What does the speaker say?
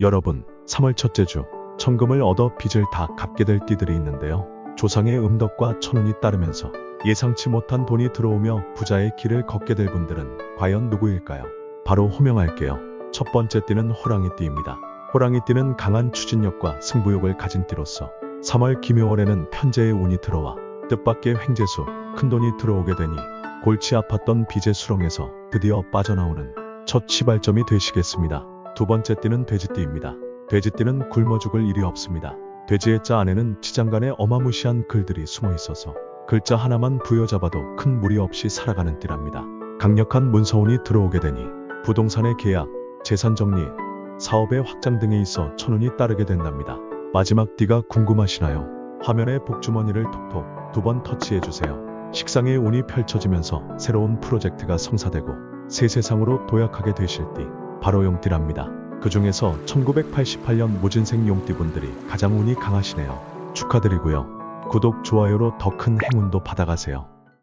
여러분, 3월 첫째 주, 천금을 얻어 빚을 다 갚게 될 띠들이 있는데요. 조상의 음덕과 천운이 따르면서 예상치 못한 돈이 들어오며 부자의 길을 걷게 될 분들은 과연 누구일까요? 바로 호명할게요. 첫 번째 띠는 호랑이 띠입니다. 호랑이 띠는 강한 추진력과 승부욕을 가진 띠로서 3월 김효월에는 편재의 운이 들어와 뜻밖의 횡재수, 큰돈이 들어오게 되니 골치 아팠던 빚의 수렁에서 드디어 빠져나오는 첫 시발점이 되시겠습니다. 두 번째 띠는 돼지띠입니다. 돼지띠는 굶어 죽을 일이 없습니다. 돼지의 자 안에는 지장간에 어마무시한 글들이 숨어 있어서 글자 하나만 부여잡아도 큰 무리 없이 살아가는 띠랍니다. 강력한 문서운이 들어오게 되니 부동산의 계약, 재산 정리, 사업의 확장 등에 있어 천운이 따르게 된답니다. 마지막 띠가 궁금하시나요? 화면에 복주머니를 톡톡 두 번 터치해 주세요. 식상의 운이 펼쳐지면서 새로운 프로젝트가 성사되고 새 세상으로 도약하게 되실 띠 바로 용띠랍니다. 그 중에서 1988년 무진생 용띠분들이 가장 운이 강하시네요. 축하드리고요. 구독, 좋아요로 더 큰 행운도 받아가세요.